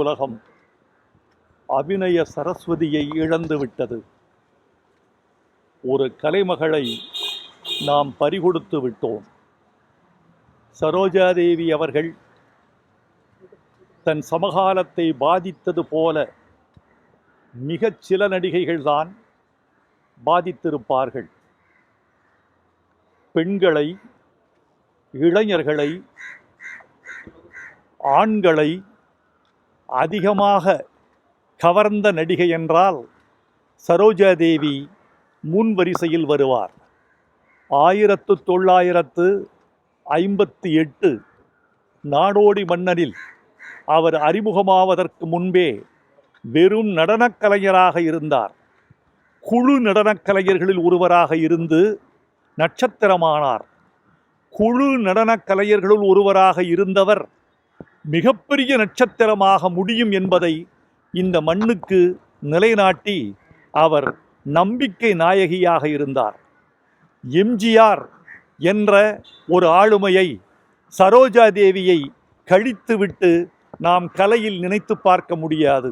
உலகம் அபிநய சரஸ்வதியை இழந்து விட்டது. ஒரு கலைமகளை நாம் பறிகொடுத்து விட்டோம். சரோஜாதேவி அவர்கள் தன் சமகாலத்தை பாதித்தது போல மிகச் சில நடிகைகள்தான் பாதித்திருப்பார்கள். பெண்களை இளைஞர்களை ஆண்களை அதிகமாக கவர்ந்த நடிகை என்றால் சரோஜாதேவி முன் வரிசையில் வருவார். ஆயிரத்து தொள்ளாயிரத்து ஐம்பத்தி எட்டு நாடோடி மன்னனில் அவர் அறிமுகமாவதற்கு முன்பே வெறும் நடனக் கலைஞராக இருந்தார். குழு நடனக் கலைஞர்களில் ஒருவராக இருந்து நட்சத்திரமானார். குழு நடனக் கலைஞர்களுள் ஒருவராக இருந்தவர் மிகப்பெரிய நட்சத்திரமாக முடியும் என்பதை இந்த மண்ணுக்கு நிலைநாட்டி அவர் நம்பிக்கை நாயகியாக இருந்தார். எம்ஜிஆர் என்ற ஒரு ஆளுமையை சரோஜா தேவியை கழித்துவிட்டு நாம் கலையில் நினைத்து பார்க்க முடியாது.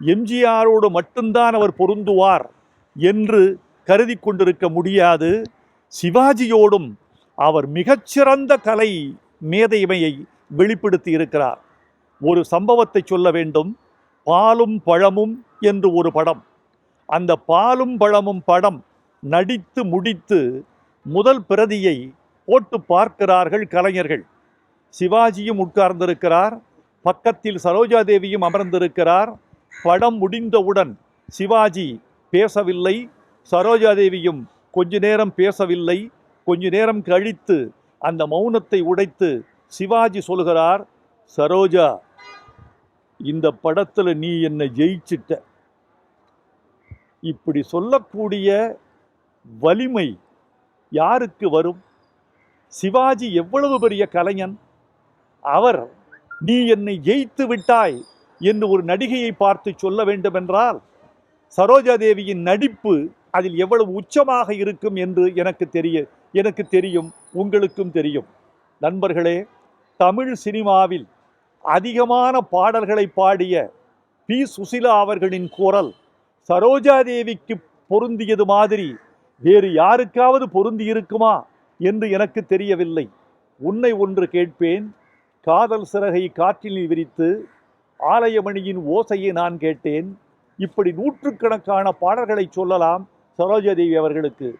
எம்ஜிஆரோடு மட்டும்தான் அவர் பொருந்துவார் என்று கருதி கொண்டிருக்க முடியாது. சிவாஜியோடும் அவர் மிகச்சிறந்த கலை மேதைமையை வெளிப்படுத்தி இருக்கிறார். ஒரு சம்பவத்தை சொல்ல வேண்டும். பாலும் பழமும் என்று ஒரு படம். அந்த பாலும் பழமும் படம் நடித்து முடித்து முதல் பிரதியை போட்டு பார்க்கிறார்கள் கலைஞர்கள். சிவாஜியும் உட்கார்ந்திருக்கிறார். பக்கத்தில் சரோஜாதேவியும் அமர்ந்திருக்கிறார். படம் முடிந்தவுடன் சிவாஜி பேசவில்லை. சரோஜாதேவியும் கொஞ்ச நேரம் பேசவில்லை. கொஞ்ச நேரம் கழித்து அந்த மௌனத்தை உடைத்து சிவாஜி சொல்கிறார் சரோஜா இந்த படத்தில் நீ என்னை ஜெயிச்சிட்ட. இப்படி சொல்லக்கூடிய வலிமை யாருக்கு வரும்? சிவாஜி எவ்வளவு பெரிய கலைஞன்? அவர் நீ என்னை ஜெயித்து விட்டாய் என்று ஒரு நடிகையை பார்த்து சொல்ல வேண்டுமென்றால் சரோஜாதேவியின் நடிப்பு அதில் எவ்வளவு உச்சமாக இருக்கும் என்று எனக்கு தெரிய எனக்கு தெரியும் உங்களுக்கும் தெரியும். நண்பர்களே தமிழ் சினிமாவில் அதிகமான பாடல்களை பாடிய பி. சுசிலா அவர்களின் குரல் சரோஜாதேவிக்கு பொருந்தியது மாதிரி வேறு யாருக்காவது பொருந்தி இருக்குமா என்று எனக்கு தெரியவில்லை. உன்னை ஒன்று கேட்பேன். காதல் சிறகை காற்றில் விரித்து ஆலயமணியின் ஓசையை நான் கேட்டேன். இப்படி நூற்றுக்கணக்கான பாடல்களை சொல்லலாம் சரோஜாதேவி அவர்களுக்கு.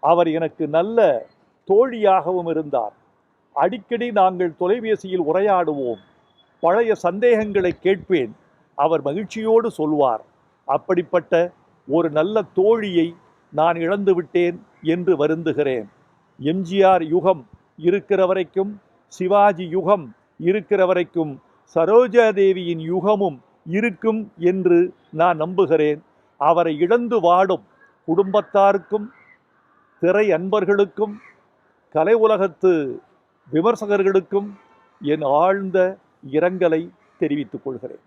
அவர் எனக்கு நல்ல தோழியாகவும் இருந்தார். அடிக்கடி நாங்கள் தொலைபேசியில் உரையாடுவோம். பழைய சந்தேகங்களை கேட்பேன். அவர் மகிழ்ச்சியோடு சொல்வார். அப்படிப்பட்ட ஒரு நல்ல தோழியை நான் இழந்துவிட்டேன் என்று வருந்துகிறேன். எம்ஜிஆர் யுகம் இருக்கிற வரைக்கும் சிவாஜி யுகம் இருக்கிற வரைக்கும் சரோஜாதேவியின் யுகமும் இருக்கும் என்று நான் நம்புகிறேன். அவரை இழந்து வாடும் குடும்பத்தாருக்கும் திரை அன்பர்களுக்கும் கலை உலகத்து விமர்சகர்களுக்கும் என் ஆழ்ந்த இரங்கலை தெரிவித்துக் கொள்கிறேன்.